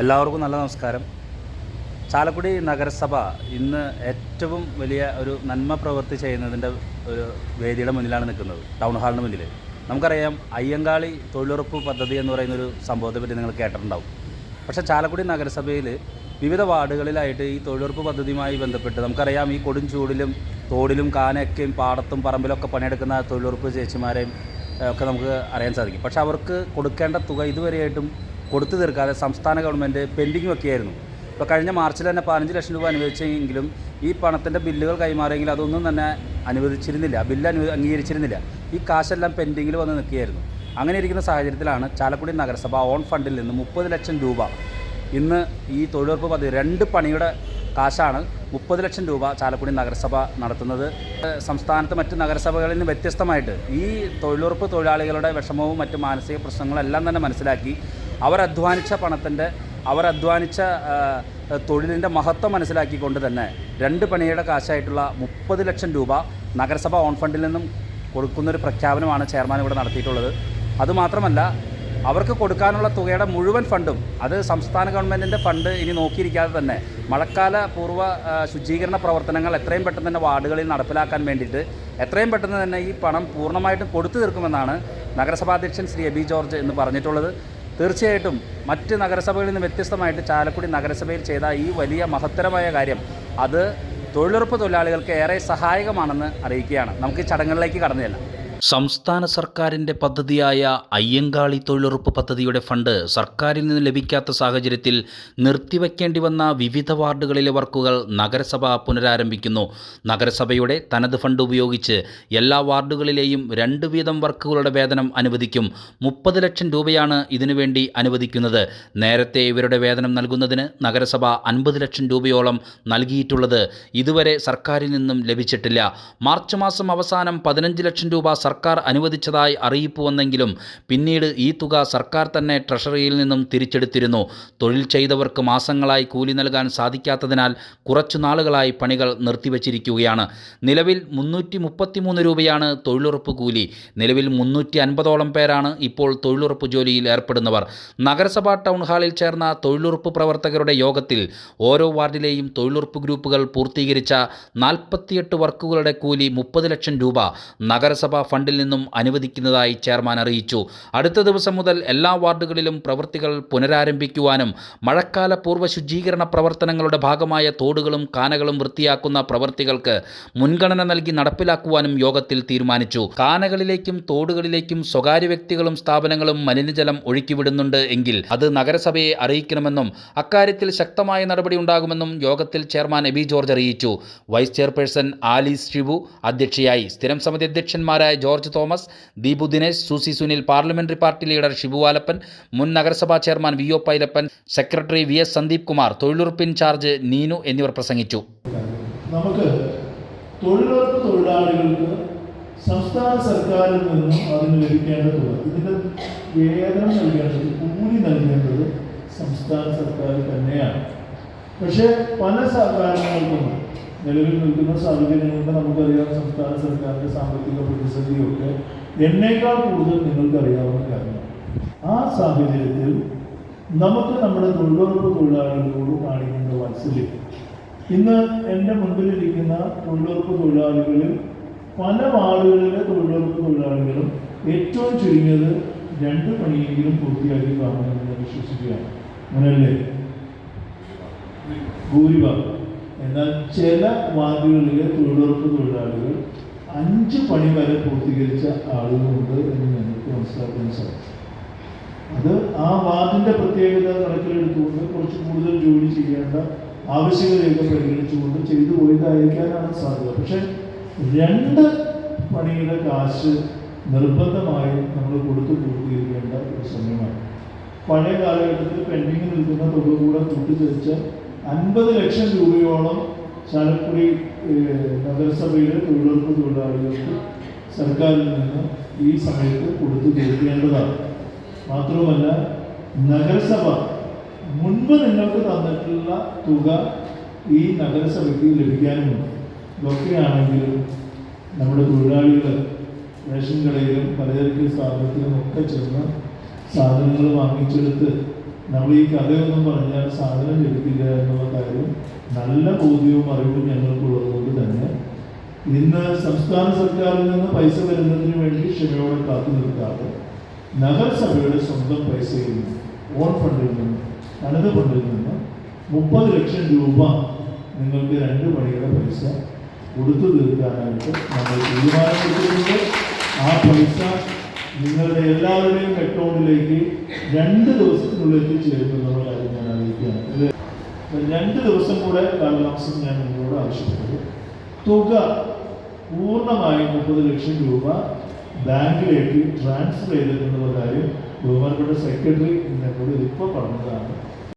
എല്ലാവർക്കും നല്ല നമസ്കാരം. ചാലക്കുടി നഗരസഭ ഇന്ന് ഏറ്റവും വലിയ ഒരു നന്മ പ്രവൃത്തി ചെയ്യുന്നതിന്റെ ഒരു വേദിയുടെ മുന്നിലാണ് നിൽക്കുന്നത് ടൗൺ ഹാളിന് മുന്നിൽ നമുക്കറിയാം അയ്യങ്കാളി തൊഴിലുറപ്പ് പദ്ധതി എന്ന് പറയുന്ന ഒരു സംഭവത്തെ പറ്റി നിങ്ങൾ കേട്ടിട്ടുണ്ടാവും. പക്ഷേ ചാലക്കുടി നഗരസഭയിൽ വിവിധ വാർഡുകളിലായിട്ട് ഈ തൊഴിലുറപ്പ് പദ്ധതിയുമായി ബന്ധപ്പെട്ട് നമുക്കറിയാം ഈ കൊടും ചൂടിലും തോടിലും കാനയൊക്കെയും പാടത്തും പറമ്പിലൊക്കെ പണിയെടുക്കുന്ന തൊഴിലുറപ്പ് ചേച്ചിമാരെയും ഒക്കെ നമുക്ക് അറിയാൻ സാധിക്കും. പക്ഷേ അവർക്ക് കൊടുക്കേണ്ട തുക ഇതുവരെയായിട്ടും കൊടുത്തു തീർക്കാതെ സംസ്ഥാന ഗവൺമെന്റ് പെൻഡിങ് വെക്കുകയായിരുന്നു. ഇപ്പോൾ കഴിഞ്ഞ മാർച്ചിൽ തന്നെ പതിനഞ്ച് ലക്ഷം രൂപ അനുവദിച്ചെങ്കിലും ഈ പണത്തിന്റെ ബില്ലുകൾ കൈമാറിയെങ്കിൽ അതൊന്നും തന്നെ അനുവദിച്ചിരുന്നില്ല. ബില്ല് അനു അംഗീകരിച്ചിരുന്നില്ല. ഈ കാശെല്ലാം പെൻഡിങ്ങിൽ വന്ന് നിൽക്കുകയായിരുന്നു. അങ്ങനെ ഇരിക്കുന്ന സാഹചര്യത്തിലാണ് ചാലക്കുടി നഗരസഭ ഓൺ ഫണ്ടിൽ നിന്ന് മുപ്പത് ലക്ഷം രൂപ ഇന്ന് ഈ തൊഴിലുറപ്പ് പദ്ധതി രണ്ട് പണിയുടെ കാശാണ് മുപ്പത് ലക്ഷം രൂപ ചാലക്കുടി നഗരസഭ നടത്തുന്നത്. സംസ്ഥാനത്ത് മറ്റ് നഗരസഭകളിൽ നിന്ന് വ്യത്യസ്തമായിട്ട് ഈ തൊഴിലുറപ്പ് തൊഴിലാളികളുടെ വിഷമവും മറ്റ് മാനസിക പ്രശ്നങ്ങളും എല്ലാം തന്നെ മനസ്സിലാക്കി അവർ അധ്വാനിച്ച പണത്തിന്റെ അവരധ്വാനിച്ച തൊഴിലിന്റെ മഹത്വം മനസ്സിലാക്കിക്കൊണ്ട് തന്നെ രണ്ട് പണിയുടെ കാശായിട്ടുള്ള മുപ്പത് ലക്ഷം രൂപ നഗരസഭ ഓൺ ഫണ്ടിൽ നിന്നും കൊടുക്കുന്നൊരു പ്രഖ്യാപനമാണ് ചെയർമാൻ ഇവിടെ നടത്തിയിട്ടുള്ളത്. അതുമാത്രമല്ല അവർക്ക് കൊടുക്കാനുള്ള തുകയുടെ മുഴുവൻ ഫണ്ടും അത് സംസ്ഥാന ഗവൺമെന്റിന്റെ ഫണ്ട് ഇനി നോക്കിയിരിക്കാതെ തന്നെ മഴക്കാല പൂർവ ശുചീകരണ പ്രവർത്തനങ്ങൾ എത്രയും പെട്ടെന്ന് തന്നെ വാർഡുകളിൽ നടപ്പിലാക്കാൻ വേണ്ടിയിട്ട് എത്രയും പെട്ടെന്ന് തന്നെ ഈ പണം പൂർണമായിട്ടും കൊടുത്തു തീർക്കുമെന്നാണ് നഗരസഭാധ്യക്ഷൻ ശ്രീ എബി ജോർജ് എന്ന് പറഞ്ഞിട്ടുള്ളത്. തീർച്ചയായിട്ടും മറ്റ് നഗരസഭകളിൽ നിന്ന് വ്യത്യസ്തമായിട്ട് ചാലക്കുടി നഗരസഭയിൽ ചെയ്ത ഈ വലിയ മഹത്തരമായ കാര്യം അത് തൊഴിലുറപ്പ് തൊഴിലാളികൾക്ക് ഏറെ സഹായകമാണെന്ന് അറിയിക്കുകയാണ്. നമുക്ക് ചടങ്ങുകളിലേക്ക് കടന്നു ചെല്ലാം. സംസ്ഥാന സർക്കാരിന്റെ പദ്ധതിയായ അയ്യങ്കാളി തൊഴിലുറപ്പ് പദ്ധതിയുടെ ഫണ്ട് സർക്കാരിൽ നിന്ന് ലഭിക്കാത്ത സാഹചര്യത്തിൽ നിർത്തിവെക്കേണ്ടി വന്ന വിവിധ വാർഡുകളിലെ വർക്കുകൾ നഗരസഭ പുനരാരംഭിക്കുന്നു. നഗരസഭയുടെ തനത് ഫണ്ട് ഉപയോഗിച്ച് എല്ലാ വാർഡുകളിലെയും രണ്ട് വീതം വർക്കുകളുടെ വേതനം അനുവദിക്കും. മുപ്പത് ലക്ഷം രൂപയാണ് ഇതിനുവേണ്ടി അനുവദിക്കുന്നത്. നേരത്തെ ഇവരുടെ വേതനം നൽകുന്നതിന് നഗരസഭ അൻപത് ലക്ഷം രൂപയോളം നൽകിയിട്ടുള്ളത് ഇതുവരെ സർക്കാരിൽ നിന്നും ലഭിച്ചിട്ടില്ല. മാർച്ച് മാസം അവസാനം പതിനഞ്ച് ലക്ഷം രൂപ സർക്കാർ അനുവദിച്ചതായി അറിയിപ്പ് വന്നെങ്കിലും പിന്നീട് ഈ തുക സർക്കാർ തന്നെ ട്രഷറിയിൽ നിന്നും തിരിച്ചെടുത്തിരുന്നു. തൊഴിൽ ചെയ്തവർക്ക് മാസങ്ങളായി കൂലി നൽകാൻ സാധിക്കാത്തതിനാൽ കുറച്ചു നാളുകളായി പണികൾ നിർത്തിവച്ചിരിക്കുകയാണ്. നിലവിൽ മുന്നൂറ്റി മുപ്പത്തിമൂന്ന് രൂപയാണ് തൊഴിലുറപ്പ് കൂലി. നിലവിൽ മുന്നൂറ്റി അൻപതോളം പേരാണ് ഇപ്പോൾ തൊഴിലുറപ്പ് ജോലിയിൽ ഏർപ്പെടുന്നവർ. നഗരസഭാ ടൗൺ ഹാളിൽ ചേർന്ന തൊഴിലുറപ്പ് പ്രവർത്തകരുടെ യോഗത്തിൽ ഓരോ വാർഡിലെയും തൊഴിലുറപ്പ് ഗ്രൂപ്പുകൾ പൂർത്തീകരിച്ച നാൽപ്പത്തിയെട്ട് വർക്കുകളുടെ കൂലി മുപ്പത് ലക്ഷം രൂപ. നഗരസഭാ ഫണ്ടിൽ നിന്നും അനുവദിക്കുന്നതായി ചെയർമാൻ അറിയിച്ചു. അടുത്ത ദിവസം മുതൽ എല്ലാ വാർഡുകളിലും പ്രവൃത്തികൾ പുനരാരംഭിക്കുവാനും മഴക്കാല പൂർവ ശുചീകരണ പ്രവർത്തനങ്ങളുടെ ഭാഗമായ തോടുകളും കാനകളും വൃത്തിയാക്കുന്ന പ്രവൃത്തികൾക്ക് മുൻഗണന നൽകി നടപ്പിലാക്കുവാനും യോഗത്തിൽ തീരുമാനിച്ചു. കാനകളിലേക്കും തോടുകളിലേക്കും സ്വകാര്യ വ്യക്തികളും സ്ഥാപനങ്ങളും മലിനജലം ഒഴുക്കിവിടുന്നുണ്ട് എങ്കിൽ അത് നഗരസഭയെ അറിയിക്കണമെന്നും അക്കാര്യത്തിൽ ശക്തമായ നടപടി ഉണ്ടാകുമെന്നും യോഗത്തിൽ ചെയർമാൻ എബി ജോർജ് അറിയിച്ചു. വൈസ് ചെയർപേഴ്സൺ ആലീസ് ഷിബു അധ്യക്ഷയായി. സ്ഥിരം സമിതി അധ്യക്ഷന്മാരായ George Thomas Deepu Dinesh Susie Sunil parliamentary party leader Shibu Alappan മുൻ നഗരസഭാ chairman V O Pailappan secretary V S Sandeep Kumar തൊഴിലുറപ്പ് ഇൻചാർജ് നീനു എന്നിവർ പ്രസംഗിച്ചു. നമുക്ക് തൊഴിലുറപ്പ് തൊഴിലാളികൾക്ക് സംസ്ഥാന സർക്കാരിൽ നിന്നും അതിന് ലഭിക്കേണ്ടതുണ്ട്. ഇതിന്റെ വേതനം നൽകേണ്ടത് കൂലി സംസ്ഥാന സർക്കാർ തന്നെയാണ്. പക്ഷേ പല കാരണങ്ങൾക്കും നിലവിൽ നിൽക്കുന്ന സാഹചര്യം കൊണ്ട് നമുക്കറിയാം സംസ്ഥാന സർക്കാരിന്റെ സാമ്പത്തിക പ്രതിസന്ധിയൊക്കെ എന്നേക്കാൾ കൂടുതൽ നിങ്ങൾക്കറിയാവുന്ന കാര്യമാണ്. ആ സാഹചര്യത്തിൽ നമുക്ക് നമ്മുടെ തൊഴിലുറപ്പ് തൊഴിലാളികളോട് കാണിക്കേണ്ട വാത്സല്യം. ഇന്ന് എന്റെ മുൻപിലിരിക്കുന്ന തൊഴിലുറപ്പ് തൊഴിലാളികളിൽ പല വാർഡുകളിലെ തൊഴിലുറപ്പ് തൊഴിലാളികളും ഏറ്റവും ചുരുങ്ങിയത് രണ്ട് പണിയെങ്കിലും പൂർത്തിയാക്കി കാണുമെന്ന് വിശ്വസിക്കുകയാണ്. അങ്ങനെയല്ലേ ഭൂരിഭാഗം. എന്നാൽ ചില വാർഡുകളിലെ തൊഴിലുറപ്പ് തൊഴിലാളികൾ അഞ്ച് പണി വരെ പൂർത്തീകരിച്ച ആളുകളുണ്ട് എന്ന് ഞങ്ങൾക്ക് മനസ്സിലാക്കാൻ സാധിക്കും അത് ആ വാർഡിന്റെ പ്രത്യേകത കണക്കിലെടുത്തുകൊണ്ട് കുറച്ച് കൂടുതൽ ജോലി ചെയ്യേണ്ട ആവശ്യകതയൊക്കെ പരിഗണിച്ചുകൊണ്ട് ചെയ്തു പോയതായിരിക്കാനാണ് സാധ്യത. പക്ഷെ രണ്ട് പണിയുടെ കാശ് നിർബന്ധമായും നമ്മൾ കൊടുത്ത് പൂർത്തീകരിക്കേണ്ട ഒരു സമയമാണ്. പഴയ കാലഘട്ടത്തിൽ പെൻഡിങ് നിൽക്കുന്ന തുക കൂടെ കൂട്ടിച്ചേർച്ച് അൻപത് ലക്ഷം രൂപയോളം ചാലക്കുടി നഗരസഭയിലെ തൊഴിലുറപ്പ് തൊഴിലാളികൾക്ക് സർക്കാരിൽ നിന്ന് ഈ സമയത്ത് കൊടുത്തു തീർക്കേണ്ടതാണ്. മാത്രവുമല്ല നഗരസഭ മുൻപ് നിങ്ങൾക്ക് തന്നിട്ടുള്ള തുക ഈ നഗരസഭയ്ക്ക് ലഭിക്കാനുമുണ്ട്. ഇതൊക്കെയാണെങ്കിലും നമ്മുടെ തൊഴിലാളികൾ റേഷൻ കടയിലും പലചരക്ക് സ്ഥാപനത്തിലും ഒക്കെ ചെന്ന് സാധനങ്ങൾ വാങ്ങിച്ചെടുത്ത് നമ്മൾ ഈ കഥയൊന്നും പറഞ്ഞാൽ സാധനം ലഭിക്കില്ല എന്നുള്ള കാര്യം നല്ല ബോധ്യവും അറിവും ഞങ്ങൾക്കുള്ളതുകൊണ്ട് തന്നെ ഇന്ന് സംസ്ഥാന സർക്കാരിൽ നിന്ന് പൈസ വരുന്നതിന് വേണ്ടി ക്ഷമയോടെ കാത്തു നിൽക്കാതെ നഗരസഭയുടെ സ്വന്തം പൈസയിൽ നിന്ന് ഓൺ ഫണ്ടിൽ നിന്ന് തനത് ഫണ്ടിൽ നിന്ന് മുപ്പത് ലക്ഷം രൂപ നിങ്ങൾക്ക് രണ്ട് പണിയുടെ പൈസ കൊടുത്തു തീർക്കാനായിട്ട് നമ്മൾ തീരുമാനമെടുത്തിട്ടുണ്ട് ആ പൈസ നിങ്ങളുടെ എല്ലാവരുടെയും അക്കൗണ്ടിലേക്ക് രണ്ട് ദിവസത്തിനുള്ളിൽ എത്തിച്ചേരും എന്നുള്ള കാര്യം ഞാൻ അറിയിക്കുകയാണ്. രണ്ട് ദിവസം കൂടെ കാലതാമസം ഞാൻ നിങ്ങളോട് ആവശ്യപ്പെട്ടത് തുക പൂർണമായും മുപ്പത് ലക്ഷം രൂപ ബാങ്കിലേക്ക് ട്രാൻസ്ഫർ ചെയ്തിട്ടുള്ള കാര്യം ബഹുമാനപ്പെട്ട സെക്രട്ടറി എന്നോട് ഇപ്പോൾ പറഞ്ഞതാണ്.